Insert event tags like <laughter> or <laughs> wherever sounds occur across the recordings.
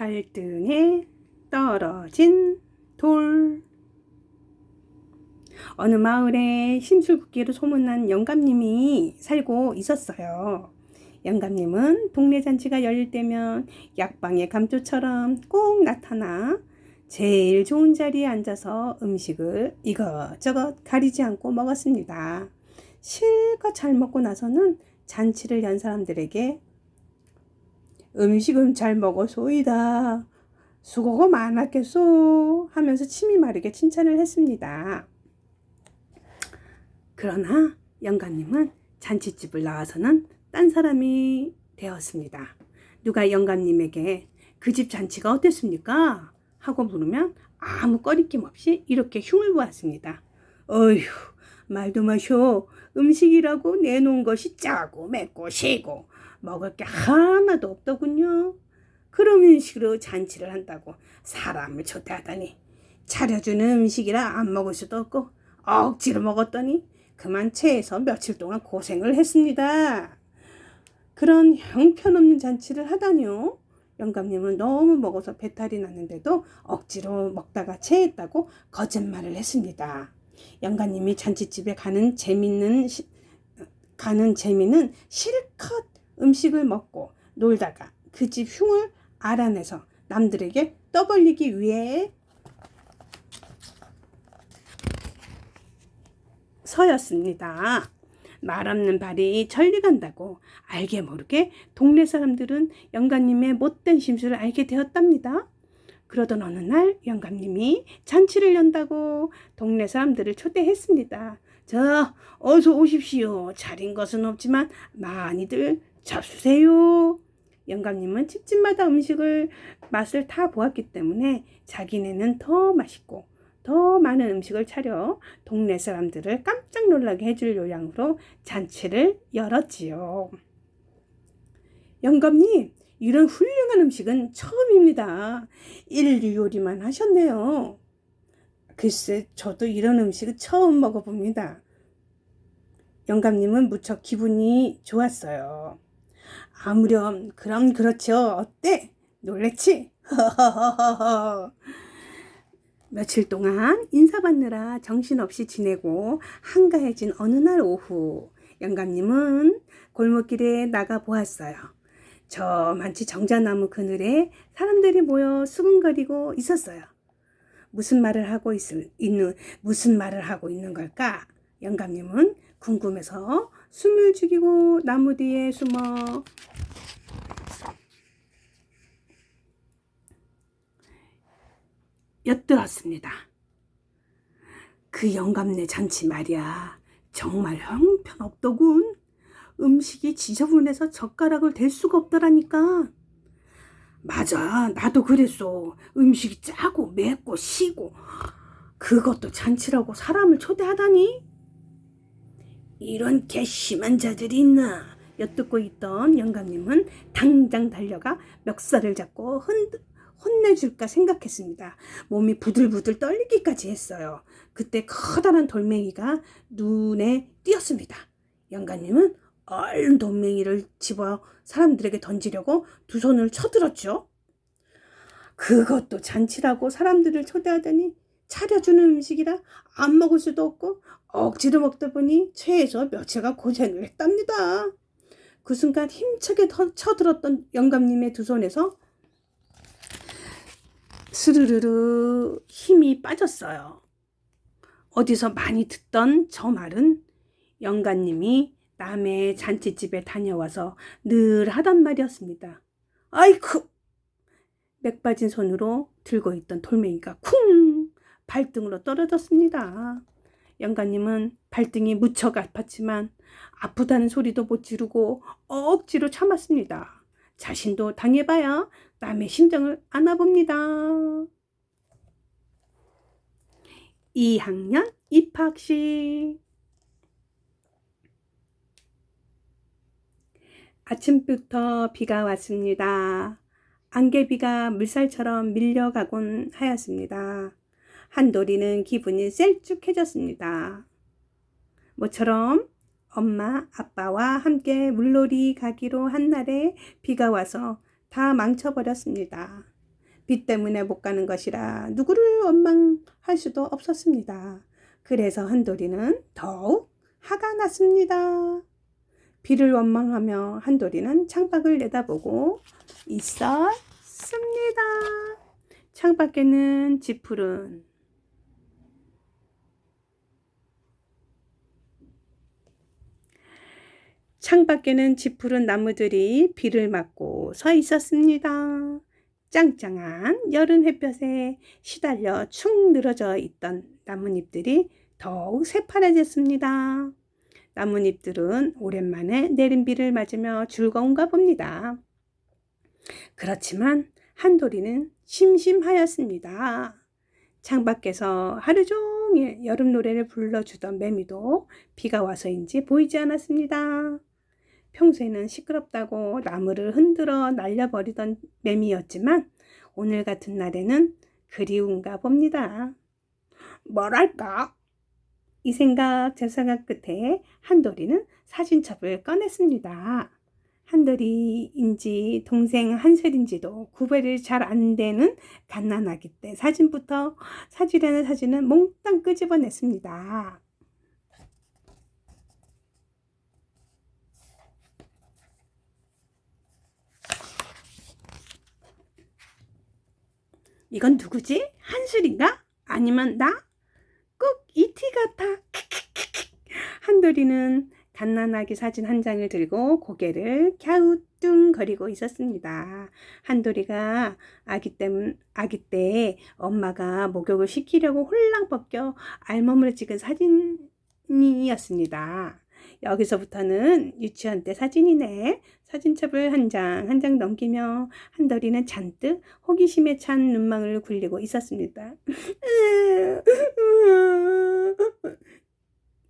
발등에 떨어진 돌. 어느 마을에 심술궂기로 소문난 영감님이 살고 있었어요. 영감님은 동네 잔치가 열릴 때면 약방의 감초처럼 꼭 나타나 제일 좋은 자리에 앉아서 음식을 이것저것 가리지 않고 먹었습니다. 실컷 잘 먹고 나서는 잔치를 연 사람들에게 음식은 잘 먹어소이다. 수고가 많았겠소 하면서 침이 마르게 칭찬을 했습니다. 그러나 영감님은 잔치집을 나와서는 딴 사람이 되었습니다. 누가 영감님에게 그 집 잔치가 어땠습니까? 하고 물으면 아무 꺼리낌 없이 이렇게 흉을 보았습니다. 어휴, 말도 마쇼. 음식이라고 내놓은 것이 짜고 맵고 시고 먹을 게 하나도 없더군요. 그런 음식으로 잔치를 한다고 사람을 초대하다니 차려주는 음식이라 안 먹을 수도 없고 억지로 먹었더니 그만 체해서 며칠 동안 고생을 했습니다. 그런 형편없는 잔치를 하다니요. 영감님은 너무 먹어서 배탈이 났는데도 억지로 먹다가 체했다고 거짓말을 했습니다. 영감님이 잔치집에 가는 재밌는 시, 가는 재미는 실컷 음식을 먹고 놀다가 그 집 흉을 알아내서 남들에게 떠벌리기 위해 서였습니다. 말 없는 발이 천리 간다고 알게 모르게 동네 사람들은 영감님의 못된 심술을 알게 되었답니다. 그러던 어느 날 영감님이 잔치를 연다고 동네 사람들을 초대했습니다. 자, 어서 오십시오. 차린 것은 없지만 많이들 잡수세요. 영감님은 집집마다 음식을 맛을 다 보았기 때문에 자기네는 더 맛있고 더 많은 음식을 차려 동네 사람들을 깜짝 놀라게 해줄 요량으로 잔치를 열었지요. 영감님, 이런 훌륭한 음식은 처음입니다. 인류 요리만 하셨네요. 글쎄, 저도 이런 음식은 처음 먹어봅니다. 영감님은 무척 기분이 좋았어요. 아무렴, 그럼 그렇죠. 어때? 놀랬지? <laughs> 며칠 동안 인사받느라 정신없이 지내고 한가해진 어느 날 오후 영감님은 골목길에 나가 보았어요. 저 만치 정자나무 그늘에 사람들이 모여 수근거리고 있었어요. 무슨 말을 하고 있을, 있는, 무슨 말을 하고 있는 걸까? 영감님은 궁금해서 숨을 죽이고 나무 뒤에 숨어 엿들었습니다. 그 영감네 잔치 말이야. 정말 형편없더군. 음식이 지저분해서 젓가락을 댈 수가 없더라니까. 맞아, 나도 그랬어. 음식이 짜고 맵고 시고. 그것도 잔치라고 사람을 초대하다니? 이런 괘씸한 자들이 있나? 엿듣고 있던 영감님은 당장 달려가 멱살을 잡고 흔들, 혼내줄까 생각했습니다. 몸이 부들부들 떨리기까지 했어요. 그때 커다란 돌멩이가 눈에 띄었습니다. 영감님은 얼른 돌멩이를 집어 사람들에게 던지려고 두 손을 쳐들었죠. 그것도 잔치라고 사람들을 초대하더니 차려주는 음식이라 안 먹을 수도 없고 억지로 먹다 보니 체해서 며칠간 고생을 했답니다. 그 순간 힘차게 쳐들었던 영감님의 두 손에서 스르르르 힘이 빠졌어요. 어디서 많이 듣던 저 말은 영감님이 남의 잔치집에 다녀와서 늘 하던 말이었습니다. 아이쿠! 맥 빠진 손으로 들고 있던 돌멩이가 쿵! 발등으로 떨어졌습니다. 영감님은 발등이 무척 아팠지만 아프다는 소리도 못 지르고 억지로 참았습니다. 자신도 당해봐야 남의 심정을 안아봅니다. 2학년 입학식 아침부터 비가 왔습니다. 안개비가 물살처럼 밀려가곤 하였습니다. 한돌이는 기분이 셀쭉해졌습니다. 모처럼 엄마, 아빠와 함께 물놀이 가기로 한 날에 비가 와서 다 망쳐버렸습니다. 빚 때문에 못 가는 것이라 누구를 원망할 수도 없었습니다. 그래서 한돌이는 더욱 화가 났습니다. 비를 원망하며 한돌이는 창밖을 내다보고 있었습니다. 창밖에는 지푸른 창밖에는 지푸른 나무들이 비를 맞고 서 있었습니다. 짱짱한 여름 햇볕에 시달려 축 늘어져 있던 나뭇잎들이 더욱 새파래졌습니다. 나뭇잎들은 오랜만에 내린 비를 맞으며 즐거운가 봅니다. 그렇지만 한돌이는 심심하였습니다. 창밖에서 하루 종일 여름 노래를 불러주던 매미도 비가 와서인지 보이지 않았습니다. 평소에는 시끄럽다고 나무를 흔들어 날려버리던 매미였지만 오늘 같은 날에는 그리운가 봅니다. 뭐랄까? 이 생각 저 생각 끝에 한돌이는 사진첩을 꺼냈습니다. 한돌이인지 동생 한슬인지도 구별이 잘 안 되는 갓난아기 때 사진부터 사진에는 사진을 몽땅 끄집어냈습니다. 이건 누구지? 한슬인가? 아니면 나? 꼭 이티 같아. <laughs> 한돌이는 갓난아기 사진 한 장을 들고 고개를 갸우뚱거리고 있었습니다. 한돌이가 아기 때, 아기 때 엄마가 목욕을 시키려고 홀랑 벗겨 알몸으로 찍은 사진이었습니다. 여기서부터는 유치원 때 사진이네. 사진첩을 한 장 한 장 넘기며 한돌이는 잔뜩 호기심에 찬 눈망울을 굴리고 있었습니다. <laughs>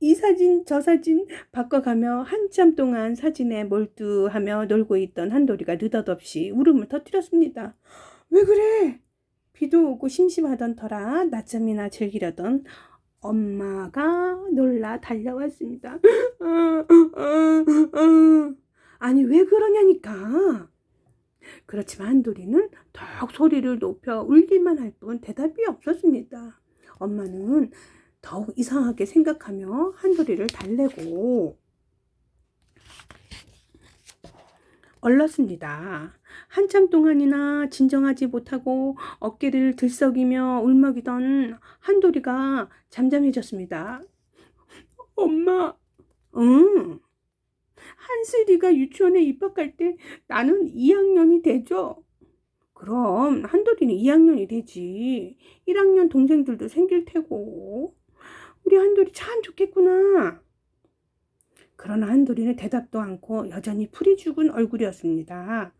이 사진 저 사진 바꿔가며 한참 동안 사진에 몰두하며 놀고 있던 한돌이가 느닷없이 울음을 터뜨렸습니다. 왜 그래? 비도 오고 심심하던 터라 낮잠이나 즐기려던 엄마가 놀라 달려왔습니다. 아니 왜 그러냐니까. 그렇지만 한돌이는 덕 소리를 높여 울기만 할 뿐 대답이 없었습니다. 엄마는 더욱 이상하게 생각하며 한돌이를 달래고 얼렀습니다. 한참 동안이나 진정하지 못하고 어깨를 들썩이며 울먹이던 한돌이가 잠잠해졌습니다. 엄마, 응. 한슬이가 유치원에 입학할 때 나는 2학년이 되죠? 그럼 한돌이는 2학년이 되지. 1학년 동생들도 생길 테고. 우리 한돌이 참 좋겠구나. 그러나 한돌이는 대답도 않고 여전히 풀이 죽은 얼굴이었습니다.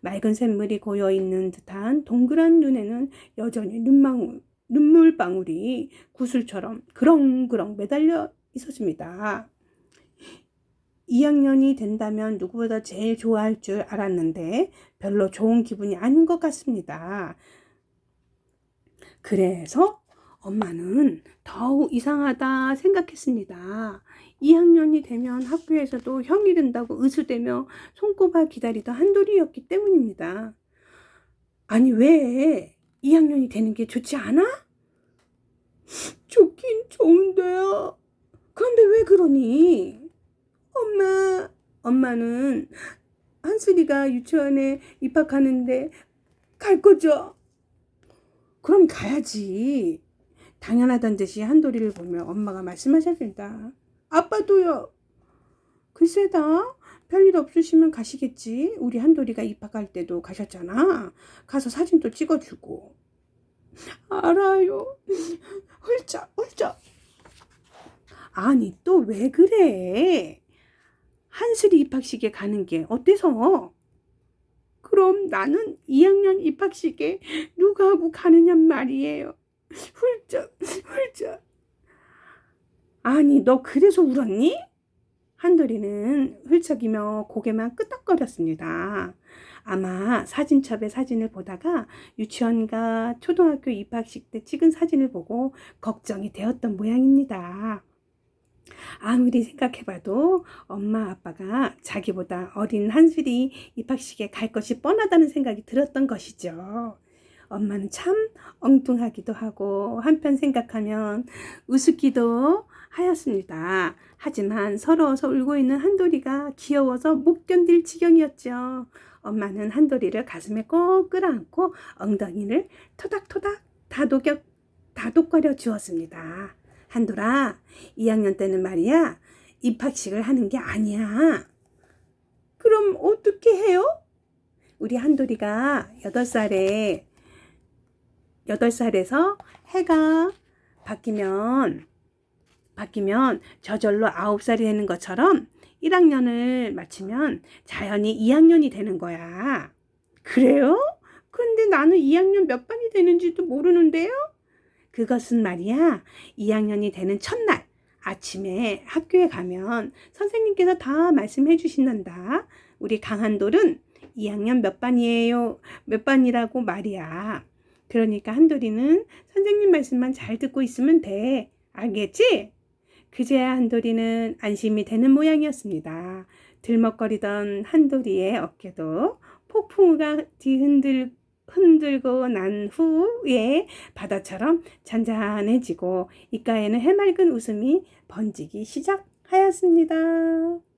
맑은 샘물이 고여 있는 듯한 동그란 눈에는 여전히 눈망울, 눈물방울이 구슬처럼 그렁그렁 매달려 있었습니다. 2학년이 된다면 누구보다 제일 좋아할 줄 알았는데 별로 좋은 기분이 아닌 것 같습니다. 그래서 엄마는 더욱 이상하다 생각했습니다. 2학년이 되면 학교에서도 형이 된다고 의수대며 손꼽아 기다리던 한돌이였기 때문입니다. 아니, 왜 2학년이 되는 게 좋지 않아? 좋긴 좋은데요. 그런데 왜 그러니? 엄마, 엄마는 한슬이가 유치원에 입학하는데 갈 거죠? 그럼 가야지. 당연하단 듯이 한돌이를 보며 엄마가 말씀하셨습니다. 아빠도요. 글쎄다. 별일 없으시면 가시겠지. 우리 한돌이가 입학할 때도 가셨잖아. 가서 사진도 찍어주고. 알아요. 훌쩍, 훌쩍. 아니, 또 왜 그래? 한슬이 입학식에 가는 게 어때서? 그럼 나는 2학년 입학식에 누가 하고 가느냔 말이에요. 훌쩍, 훌쩍. 아니, 너 그래서 울었니? 한돌이는 훌쩍이며 고개만 끄덕거렸습니다. 아마 사진첩의 사진을 보다가 유치원과 초등학교 입학식 때 찍은 사진을 보고 걱정이 되었던 모양입니다. 아무리 생각해봐도 엄마 아빠가 자기보다 어린 한슬이 입학식에 갈 것이 뻔하다는 생각이 들었던 것이죠. 엄마는 참 엉뚱하기도 하고 한편 생각하면 우습기도 하였습니다. 하지만 서러워서 울고 있는 한돌이가 귀여워서 못 견딜 지경이었죠. 엄마는 한돌이를 가슴에 꼭 끌어안고 엉덩이를 토닥토닥 다독여, 다독거려 주었습니다. 한돌아, 2학년 때는 말이야, 입학식을 하는 게 아니야. 그럼 어떻게 해요? 우리 한돌이가 8살에 8살에서 해가 바뀌면 바뀌면 저절로 9살이 되는 것처럼 1학년을 마치면 자연히 2학년이 되는 거야. 그래요? 근데 나는 2학년 몇 반이 되는지도 모르는데요? 그것은 말이야, 2학년이 되는 첫날, 아침에 학교에 가면 선생님께서 다 말씀해 주신단다. 우리 강한돌은 2학년 몇 반이에요? 몇 반이라고 말이야. 그러니까 한돌이는 선생님 말씀만 잘 듣고 있으면 돼. 알겠지? 그제야 한돌이는 안심이 되는 모양이었습니다. 들먹거리던 한돌이의 어깨도 폭풍우가 뒤흔들 흔들고 난 후에 바다처럼 잔잔해지고 입가에는 해맑은 웃음이 번지기 시작하였습니다.